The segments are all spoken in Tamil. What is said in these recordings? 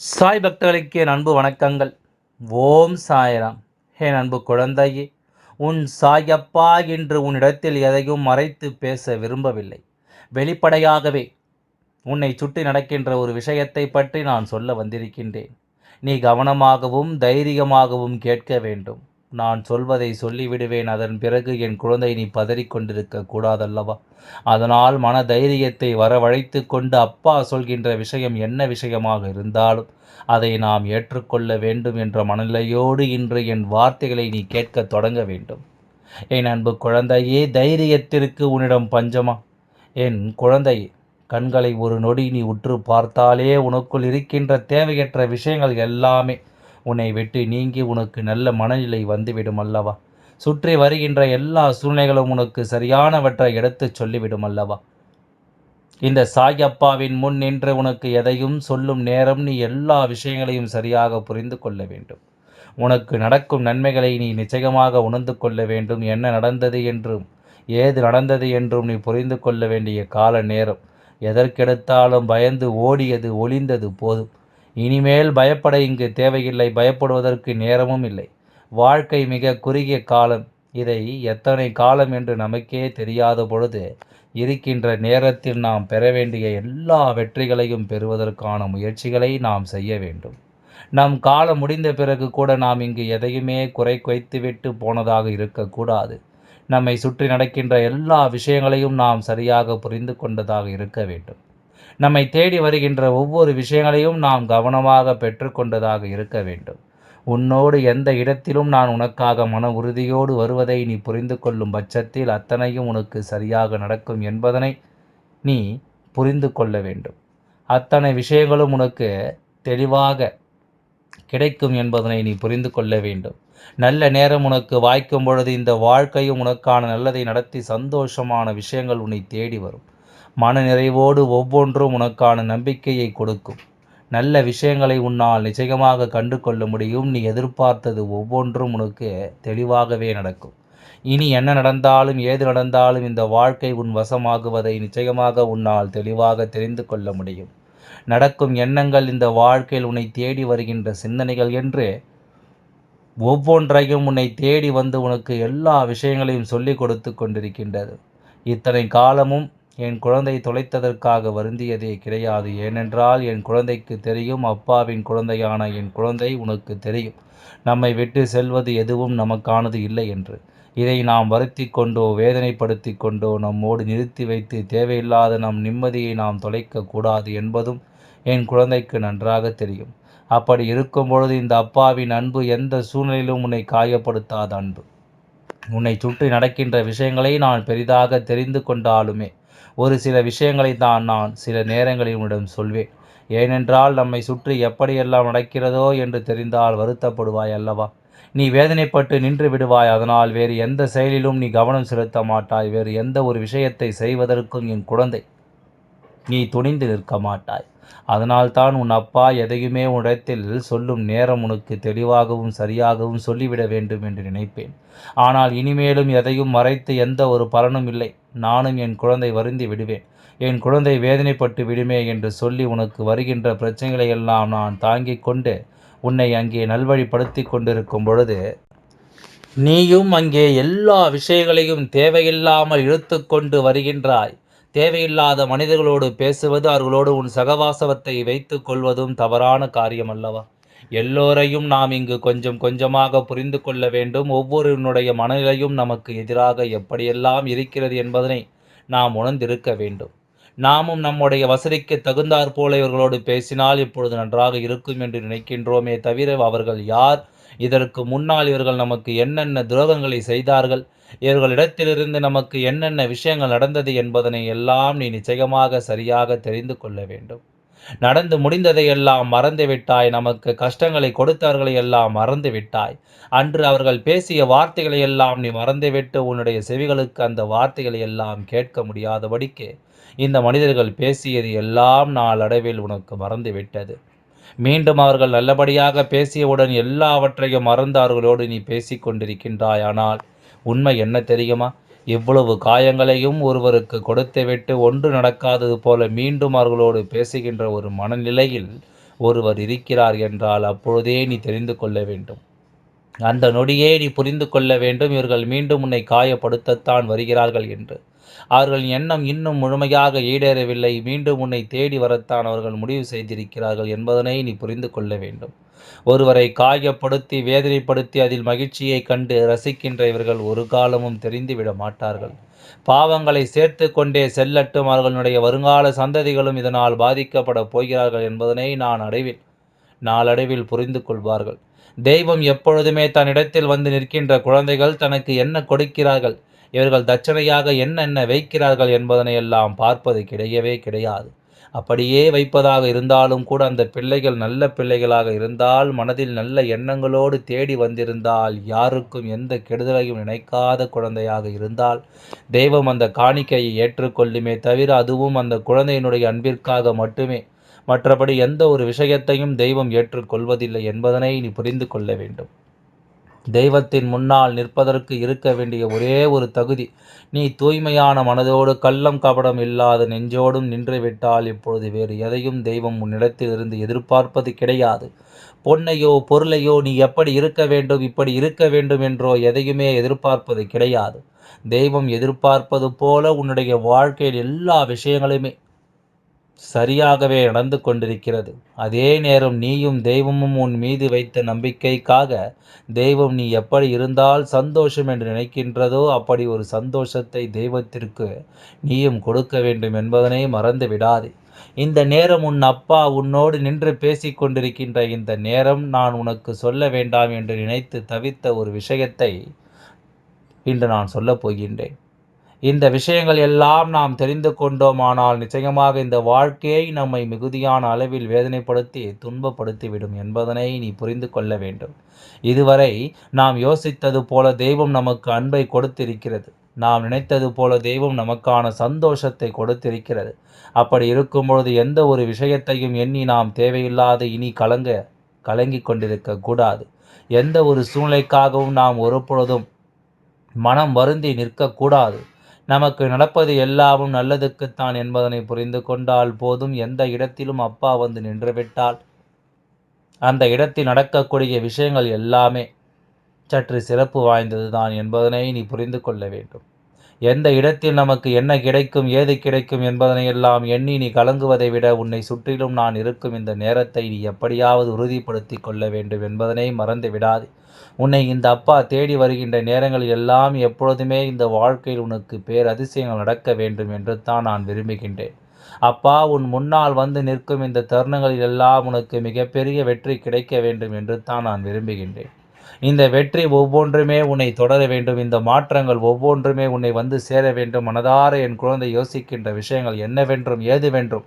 சாய் பக்தர்களுக்கு என் அன்பு வணக்கங்கள். ஓம் சாய்ராம். என் அன்பு குழந்தையே உன் சாயப்பா என்று உன்னிடத்தில் எதையும் மறைத்து பேச விரும்பவில்லை. வெளிப்படையாகவே உன்னை சுற்றி நடக்கின்ற ஒரு விஷயத்தை பற்றி நான் சொல்ல வந்திருக்கின்றேன். நீ கவனமாகவும் தைரியமாகவும் கேட்க வேண்டும். நான் சொல்வதை சொல்லிவிடுவேன். அதன் பிறகு என் குழந்தை நீ பதறிக்கொண்டிருக்க கூடாதல்லவா? அதனால் மன தைரியத்தை வரவழைத்து கொண்டு அப்பா சொல்கின்ற விஷயம் என்ன விஷயமாக இருந்தாலும் அதை நாம் ஏற்றுக்கொள்ள வேண்டும் என்ற மனநிலையோடு இன்று என் வார்த்தைகளை நீ கேட்க தொடங்க வேண்டும். என் அன்பு குழந்தையே தைரியத்திற்கு உன்னிடம் பஞ்சமா? என் குழந்தை கண்களை ஒரு நொடி நீ உற்று பார்த்தாலே உனக்குள் இருக்கின்ற தேவையற்ற விஷயங்கள் எல்லாமே உன்னை விட்டு நீங்கி உனக்கு நல்ல மனநிலை வந்துவிடும் அல்லவா? சுற்றி வருகின்ற எல்லா சூழ்நிலைகளும் உனக்கு சரியானவற்றை எடுத்துச் சொல்லிவிடும் அல்லவா? இந்த சாயப்பாவின் முன் நின்று உனக்கு எதையும் சொல்லும் நேரம் நீ எல்லா விஷயங்களையும் சரியாக புரிந்து கொள்ள வேண்டும். உனக்கு நடக்கும் நன்மைகளை நீ நிச்சயமாக உணர்ந்து கொள்ள வேண்டும். என்ன நடந்தது என்றும் ஏது நடந்தது என்றும் நீ புரிந்து கொள்ள வேண்டிய கால நேரம். எதற்கெடுத்தாலும் பயந்து ஓடியது ஒளிந்தது போதும். இனிமேல் பயப்பட இங்கு தேவையில்லை பயப்படுவதற்கு நேரமும் இல்லை. வாழ்க்கை மிக குறுகிய காலம். இதை எத்தனை காலம் என்று நமக்கே தெரியாத பொழுது இருக்கின்ற நேரத்தில் நாம் பெற வேண்டிய எல்லா வெற்றிகளையும் பெறுவதற்கான முயற்சிகளை நாம் செய்ய வேண்டும். நம் காலம் முடிந்த பிறகு கூட நாம் இங்கு எதையுமே குறை குறைத்துவிட்டு போனதாக இருக்கக்கூடாது. நம்மை சுற்றி நடக்கின்ற எல்லா விஷயங்களையும் நாம் சரியாக புரிந்து கொண்டதாக இருக்க வேண்டும். நம்மை தேடி வருகின்ற ஒவ்வொரு விஷயங்களையும் நாம் கவனமாக பெற்றுக்கொண்டதாக இருக்க வேண்டும். உன்னோடு எந்த இடத்திலும் நான் உனக்காக மன உறுதியோடு வருவதை நீ புரிந்து கொள்ளும் பட்சத்தில் அத்தனையும் உனக்கு சரியாக நடக்கும் என்பதனை நீ புரிந்து கொள்ள வேண்டும். அத்தனை விஷயங்களும் உனக்கு தெளிவாக கிடைக்கும் என்பதனை நீ புரிந்து கொள்ள வேண்டும். நல்ல நேரம் உனக்கு வாய்க்கும் பொழுது இந்த வாழ்க்கையும் உனக்கான நல்லதை நடத்தி சந்தோஷமான விஷயங்கள் உன்னை தேடி வரும். மன நிறைவோடு ஒவ்வொன்றும் உனக்கான நம்பிக்கையை கொடுக்கும். நல்ல விஷயங்களை உன்னால் நிச்சயமாக கண்டு கொள்ள முடியும். நீ எதிர்பார்த்தது ஒவ்வொன்றும் உனக்கு தெளிவாகவே நடக்கும். இனி என்ன நடந்தாலும் ஏது நடந்தாலும் இந்த வாழ்க்கை உன் வசமாகுவதை நிச்சயமாக உன்னால் தெளிவாக தெரிந்து கொள்ள முடியும். நடக்கும் எண்ணங்கள் இந்த வாழ்க்கையில் உன்னை தேடி வருகின்ற சிந்தனைகள் என்று ஒவ்வொன்றையும் உன்னை தேடி வந்து உனக்கு எல்லா விஷயங்களையும் சொல்லிக் கொடுத்து கொண்டிருக்கின்றது. இத்தனை காலமும் என் குழந்தை தொலைத்ததற்காக வருந்தியதே கிடையாது. ஏனென்றால் என் குழந்தைக்கு தெரியும் அப்பாவின் குழந்தையான என் குழந்தை உனக்கு தெரியும். நம்மை விட்டு செல்வது எதுவும் நமக்கானது இல்லை என்று. இதை நாம் வருத்தி கொண்டோ வேதனைப்படுத்தி கொண்டோ நம்மோடு நிறுத்தி வைத்து தேவையில்லாத நம் நிம்மதியை நாம் தொலைக்க கூடாது என்பதும் என் குழந்தைக்கு நன்றாக தெரியும். அப்படி இருக்கும் பொழுது இந்த அப்பாவின் அன்பு எந்த சூழ்நிலையிலும் உன்னை காயப்படுத்தாத அன்பு. உன்னை சுற்றி நடக்கின்ற விஷயங்களை நான் பெரிதாக தெரிந்து கொண்டாலுமே ஒரு சில விஷயங்களை தான் நான் சில நேரங்களில் உன்னிடம் சொல்வேன். ஏனென்றால் நம்மை சுற்றி எப்படியெல்லாம் நடக்கிறதோ என்று தெரிந்தால் வருத்தப்படுவாய் அல்லவா? நீ வேதனைப்பட்டு நின்று விடுவாய் அதனால் வேறு எந்த செயலிலும் நீ கவனம் செலுத்த மாட்டாய். வேறு எந்த ஒரு விஷயத்தை செய்வதற்கும் என் குழந்தை நீ துணிந்து நிற்க மாட்டாய். அதனால்தான் உன் அப்பா எதையுமே உன்னிடத்தில் சொல்லும் நேரம் உனக்கு தெளிவாகவும் சரியாகவும் சொல்லிவிட வேண்டும் என்று நினைப்பேன். ஆனால் இனிமேலும் எதையும் மறைத்து எந்த ஒரு பலனும் இல்லை. நானும் என் குழந்தை வருந்தி விடுவேன். என் குழந்தை வேதனைப்பட்டு விடுமே என்று சொல்லி உனக்கு வருகின்ற பிரச்சனைகளை எல்லாம் நான் தாங்கிக் கொண்டு உன்னை அங்கே நல்வழிப்படுத்தி கொண்டிருக்கும் பொழுது நீயும் அங்கே எல்லா விஷயங்களையும் தேவையில்லாமல் இழுத்து கொண்டு வருகின்றாய். தேவையில்லாத மனிதர்களோடு பேசுவது அவர்களோடு உன் சகவாசவத்தை வைத்து கொள்வதும் தவறான காரியம் அல்லவா எல்லோரையும் நாம் இங்கு கொஞ்சம் கொஞ்சமாக புரிந்து கொள்ள வேண்டும். ஒவ்வொருவனுடைய மனநிலையும் நமக்கு எதிராக எப்படியெல்லாம் இருக்கிறது என்பதனை நாம் உணர்ந்திருக்க வேண்டும். நாமும் நம்முடைய வசதிக்கு தகுந்தாற்போல இவர்களோடு பேசினால் இப்பொழுது நன்றாக இருக்கும் என்று நினைக்கின்றோமே தவிர அவர்கள் யார்? இதற்கு முன்னால் இவர்கள் நமக்கு என்னென்ன துரோகங்களை செய்தார்கள் இவர்களிடத்திலிருந்து நமக்கு என்னென்ன விஷயங்கள் நடந்தது என்பதனை எல்லாம் நீ நிச்சயமாக சரியாக தெரிந்து கொள்ள வேண்டும். நடந்து முடிந்ததை எல்லாம் மறந்து விட்டாய் நமக்கு கஷ்டங்களை கொடுத்தவர்களை எல்லாம் மறந்து விட்டாய். அன்று அவர்கள் பேசிய வார்த்தைகளை எல்லாம் நீ மறந்துவிட்டு உன்னுடைய செவிகளுக்கு அந்த வார்த்தைகளை எல்லாம் கேட்க முடியாதபடிக்கு இந்த மனிதர்கள் பேசியது எல்லாம் நாளடைவில் உனக்கு மறந்துவிட்டது மீண்டும் அவர்கள் நல்லபடியாக பேசியவுடன் எல்லாவற்றையும் மறந்து அவர்களோடு நீ பேசிக்கொண்டிருக்கின்றாய் ஆனால் உண்மை என்ன தெரியுமா? இவ்வளவு காயங்களையும் ஒருவருக்கு கொடுத்துவிட்டு ஒன்று நடக்காதது போல மீண்டும் அவர்களோடு பேசுகின்ற ஒரு மனநிலையில் ஒருவர் இருக்கிறார் என்றால் அப்பொழுதே நீ தெரிந்து கொள்ள வேண்டும். அந்த நொடியே நீ புரிந்து கொள்ள வேண்டும். இவர்கள் மீண்டும் உன்னை காயப்படுத்தத்தான் வருகிறார்கள் என்று. அவர்களின் எண்ணம் இன்னும் முழுமையாக ஈடேறவில்லை. மீண்டும் உன்னை தேடி வரத்தான் அவர்கள் முடிவு செய்திருக்கிறார்கள் என்பதனை நீ புரிந்து கொள்ள வேண்டும். ஒருவரை காயப்படுத்தி வேதனைப்படுத்தி அதில் மகிழ்ச்சியை கண்டு ரசிக்கின்ற இவர்கள் ஒரு காலமும் தெரிந்துவிட மாட்டார்கள். பாவங்களை சேர்த்து கொண்டே செல்லட்டும் அவர்களுடைய வருங்கால சந்ததிகளும் இதனால் பாதிக்கப்பட போகிறார்கள் என்பதனை நான் அடைவில் நாளடைவில் புரிந்து கொள்வார்கள். தெய்வம் எப்பொழுதுமே தன்னிடத்தில் வந்து நிற்கின்ற குழந்தைகள் தனக்கு என்ன கொடுக்கிறார்கள்? இவர்கள் தட்சணையாக என்னென்ன வைக்கிறார்கள் என்பதனை எல்லாம் பார்ப்பது கிடையவே கிடையாது. அப்படியே வைப்பதாக இருந்தாலும் கூட அந்த பிள்ளைகள் நல்ல பிள்ளைகளாக இருந்தால் மனதில் நல்ல எண்ணங்களோடு தேடி வந்திருந்தால் யாருக்கும் எந்த கெடுதலையும் நினைக்காத குழந்தையாக இருந்தால் தெய்வம் அந்த காணிக்கையை ஏற்றுக்கொள்ளுமே தவிர அதுவும் அந்த குழந்தையினுடைய அன்பிற்காக மட்டுமே. மற்றபடி எந்த ஒரு விஷயத்தையும் தெய்வம் ஏற்றுக்கொள்வதில்லை என்பதனை நீ புரிந்து கொள்ள வேண்டும். தெய்வத்தின் முன்னால் நிற்பதற்கு இருக்க வேண்டிய ஒரே ஒரு தகுதி. நீ தூய்மையான மனதோடு கள்ளம் கபடம் இல்லாத நெஞ்சோடும் நின்றுவிட்டால் இப்பொழுது வேறு எதையும் தெய்வம் உன்னிடத்திலிருந்து எதிர்பார்ப்பது கிடையாது. பொன்னையோ பொருளையோ நீ எப்படி இருக்க வேண்டும் இப்படி இருக்க வேண்டும் என்றோ எதையுமே எதிர்பார்ப்பது கிடையாது. தெய்வம் எதிர்பார்ப்பது போல உன்னுடைய வாழ்க்கையில் எல்லா விஷயங்களுமே சரியாகவே நடந்து கொண்டிருக்கிறது. அதே நேரம் நீயும் தெய்வமும் உன் மீது வைத்த நம்பிக்கைக்காக தெய்வம் நீ எப்படி இருந்தால் சந்தோஷம் என்று நினைக்கின்றதோ அப்படி ஒரு சந்தோஷத்தை தெய்வத்திற்கு நீயும் கொடுக்க வேண்டும் என்பதனை மறந்து விடாது. இந்த நேரம் உன் அப்பா உன்னோடு நின்று பேசிக்கொண்டிருக்கின்ற இந்த நேரம் நான் உனக்கு சொல்ல வேண்டாம் என்று நினைத்து தவித்த ஒரு விஷயத்தை இன்று நான் சொல்லப் போகின்றேன். இந்த விஷயங்கள் எல்லாம் நாம் தெரிந்து கொண்டோமானால் நிச்சயமாக இந்த வாழ்க்கையை நம்மை மிகுதியான அளவில் வேதனைப்படுத்தி துன்பப்படுத்திவிடும் என்பதனை நீ புரிந்து கொள்ள வேண்டும். இதுவரை நாம் யோசித்தது போல தெய்வம் நமக்கு அன்பை கொடுத்திருக்கிறது. நாம் நினைத்தது போல தெய்வம் நமக்கான சந்தோஷத்தை கொடுத்திருக்கிறது. அப்படி இருக்கும் பொழுது எந்த ஒரு விஷயத்தையும் எண்ணி நாம் தேவையில்லாத இனி கலங்க கலங்கி கொண்டிருக்க கூடாது. எந்த ஒரு சூழ்நிலைக்காகவும் நாம் ஒரு பொழுதும் மனம் வருந்தி நிற்கக்கூடாது நமக்கு நடப்பது எல்லாமும் நல்லதுக்குத்தான் என்பதனை புரிந்து கொண்டால் போதும். எந்த இடத்திலும் அப்பா வந்து நின்றுவிட்டால் அந்த இடத்தில் நடக்கக்கூடிய விஷயங்கள் எல்லாமே சற்று சிறப்பு வாய்ந்தது தான் என்பதனை நீ புரிந்து கொள்ள வேண்டும். எந்த இடத்தில் நமக்கு என்ன கிடைக்கும் ஏது கிடைக்கும் என்பதனை எல்லாம் எண்ணி நீ கலங்குவதை விட உன்னை சுற்றிலும் நான் இருக்கும் இந்த நேரத்தை நீ எப்படியாவது உறுதிப்படுத்தி கொள்ள வேண்டும் என்பதனை மறந்து விடாது. உன்னை இந்த அப்பா தேடி வருகின்ற நேரங்களில் எல்லாம் எப்பொழுதுமே இந்த வாழ்க்கையில் உனக்கு பேரதிசயங்கள் நடக்க வேண்டும் என்று தான் நான் விரும்புகின்றேன். அப்பா உன் முன்னால் வந்து நிற்கும் இந்த தருணங்களில் எல்லாம் உனக்கு மிகப்பெரிய வெற்றி கிடைக்க வேண்டும் என்று தான் நான் விரும்புகின்றேன். இந்த வெற்றி ஒவ்வொன்றுமே உன்னை தொடர வேண்டும். இந்த மாற்றங்கள் ஒவ்வொன்றுமே உன்னை வந்து சேர வேண்டும். மனதார என் குழந்தை யோசிக்கின்ற விஷயங்கள் என்னவென்றும் ஏதுவென்றும்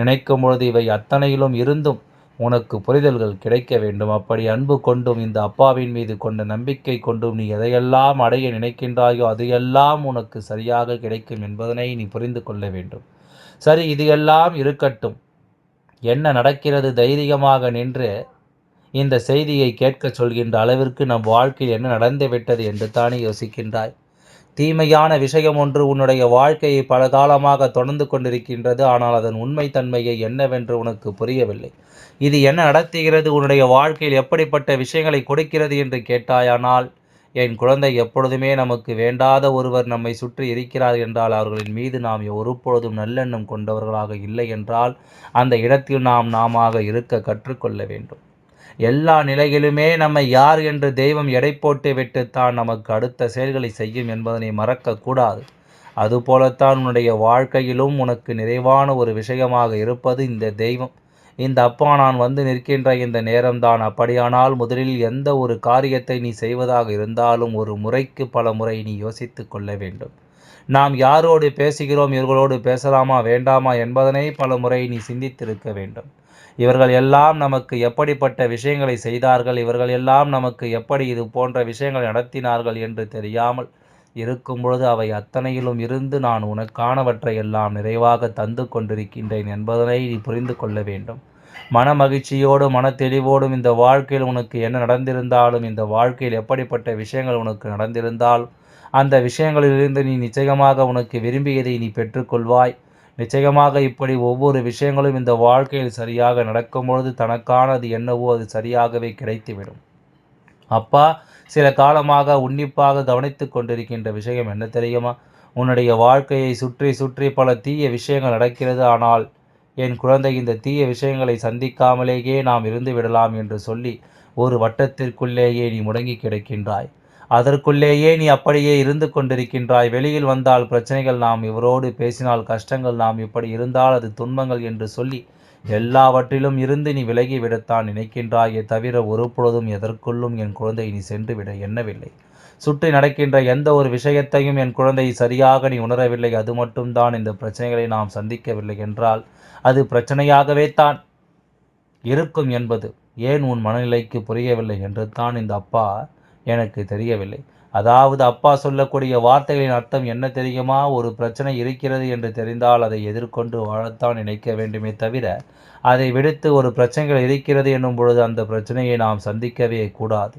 நினைக்கும் பொழுது இவை அத்தனையிலும் இருந்தும் உனக்கு புரிதல்கள் கிடைக்க வேண்டும். அப்படி அன்பு கொண்டும் இந்த அப்பாவின் மீது கொண்ட நம்பிக்கை கொண்டும் நீ எதையெல்லாம் அடைய நினைக்கின்றாயோ அதையெல்லாம் உனக்கு சரியாக கிடைக்கும் என்பதனை நீ புரிந்து கொள்ள வேண்டும். சரி இது எல்லாம் இருக்கட்டும். என்ன நடக்கிறது? தைரியமாக நின்று இந்த செய்தியை கேட்கச் சொல்கின்ற அளவிற்கு நம் வாழ்க்கையில் என்ன நடந்துவிட்டது என்று தானே யோசிக்கின்றாய்? தீமையான விஷயம் ஒன்று உன்னுடைய வாழ்க்கையை பல காலமாக தொடர்ந்து கொண்டிருக்கின்றது. ஆனால் அதன் உண்மை தன்மையை என்னவென்று உனக்கு புரியவில்லை. இது என்ன நடத்துகிறது? உன்னுடைய வாழ்க்கையில் எப்படிப்பட்ட விஷயங்களை கொடுக்கிறது என்று கேட்டாயானால் என் குழந்தை எப்பொழுதுமே நமக்கு வேண்டாத ஒருவர் நம்மை சுற்றி இருக்கிறார் என்றால் அவர்களின் மீது நாம் ஒருபொழுதும் நல்லெண்ணம் கொண்டவர்களாக இல்லை என்றால் அந்த இடத்தில் நாம் நாம இருக்க கற்றுக்கொள்ள வேண்டும். எல்லா நிலையிலுமே நம்மை யார் என்று தெய்வம் எடை போட்டு விட்டுத்தான் நமக்கு அடுத்த செயல்களை செய்யும் என்பதனை மறக்கக்கூடாது. அதுபோலத்தான் உன்னுடைய வாழ்க்கையிலும் உனக்கு நிறைவான ஒரு விஷயமாக இருப்பது இந்த தெய்வம். இந்த அப்பா நான் வந்து நிற்கின்ற இந்த நேரம்தான். அப்படியானால் முதலில் எந்த ஒரு காரியத்தை நீ செய்வதாக இருந்தாலும் ஒரு முறைக்கு பல முறை நீ யோசித்து கொள்ள வேண்டும். நாம் யாரோடு பேசுகிறோம் இவர்களோடு பேசலாமா வேண்டாமா என்பதனை பல முறை நீ சிந்தித்திருக்க வேண்டும். இவர்கள் எல்லாம் நமக்கு எப்படிப்பட்ட விஷயங்களை செய்தார்கள் இவர்கள் எல்லாம் நமக்கு எப்படி இது போன்ற விஷயங்களை நடத்தினார்கள் என்று தெரியாமல் இருக்கும் பொழுது அவை அத்தனையிலும் இருந்து நான் உனக்கானவற்றை எல்லாம் நிறைவாக தந்து கொண்டிருக்கின்றேன் என்பதனை நீ புரிந்து கொள்ள வேண்டும். மன மகிழ்ச்சியோடும் மன தெளிவோடும் இந்த வாழ்க்கையில் உனக்கு என்ன நடந்திருந்தாலும் இந்த வாழ்க்கையில் எப்படிப்பட்ட விஷயங்கள் உனக்கு நடந்திருந்தால் அந்த விஷயங்களிலிருந்து நீ நிச்சயமாக உனக்கு விரும்பியதை நீ பெற்றுக்கொள்வாய். நிச்சயமாக இப்படி ஒவ்வொரு விஷயங்களும் இந்த வாழ்க்கையில் சரியாக நடக்கும்பொழுது தனக்கானது என்னவோ அது சரியாகவே கிடைத்துவிடும். அப்பா சில காலமாக உன்னிப்பாக கவனித்து கொண்டிருக்கின்ற விஷயம் என்ன தெரியுமா? உன்னுடைய வாழ்க்கையை சுற்றி சுற்றி பல தீய விஷயங்கள் நடக்கிறது. ஆனால் என் குழந்தை இந்த தீய விஷயங்களை சந்திக்காமலேயே நாம் இருந்து விடலாம் என்று சொல்லி ஒரு வட்டத்திற்குள்ளேயே நீ முடங்கி கிடக்கின்றாய். அதற்குள்ளேயே நீ அப்படியே இருந்து கொண்டிருக்கின்றாய். வெளியில் வந்தால் பிரச்சனைகள் நாம் இவரோடு பேசினால் கஷ்டங்கள் நாம் இப்படி இருந்தால் அது துன்பங்கள் என்று சொல்லி எல்லாவற்றிலும் இருந்து நீ விலகிவிடத்தான் நினைக்கின்றாயே தவிர ஒரு பொழுதும் எதற்குள்ளும் என் குழந்தை நீ சென்று விட எண்ணவில்லை. சுற்றி நடக்கின்ற எந்த ஒரு விஷயத்தையும் என் குழந்தை சரியாக நீ உணரவில்லை. அது மட்டும்தான் இந்த பிரச்சனைகளை நாம் சந்திக்கவில்லை என்றால் அது பிரச்சனையாகவே தான் இருக்கும் என்பது ஏன் உன் மனநிலைக்கு புரியவில்லை என்று தான் இந்த அப்பா எனக்கு தெரியவில்லை. அதாவது அப்பா சொல்லக்கூடிய வார்த்தைகளின் அர்த்தம் என்ன தெரியுமா? ஒரு பிரச்சனை இருக்கிறது என்று தெரிந்தால் அதை எதிர்கொண்டு வாழத்தான் நினைக்க வேண்டுமே தவிர அதை விடுத்து ஒரு பிரச்சனைகள் இருக்கிறது என்னும் பொழுது அந்த பிரச்சனையை நாம் சந்திக்கவே கூடாது.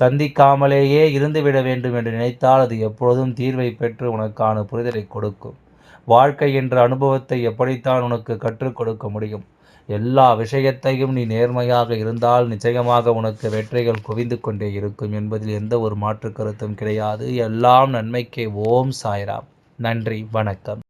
சந்திக்காமலேயே இருந்துவிட வேண்டும் என்று நினைத்தால் அது எப்பொழுதும் தீர்வை பெற்று உனக்கான புரிதலை கொடுக்கும். வாழ்க்கை என்ற அனுபவத்தை எப்படித்தான் உனக்கு கற்றுக் கொடுக்க முடியும்? எல்லா விஷயத்தையும் நீ நேர்மையாக இருந்தால் நிச்சயமாக உனக்கு வெற்றிகள் குவிந்து கொண்டே இருக்கும் என்பதில் எந்த ஒரு மாற்று கருத்தும் கிடையாது. எல்லாம் நன்மைக்கே ஓம் சாய்ராம். நன்றி வணக்கம்.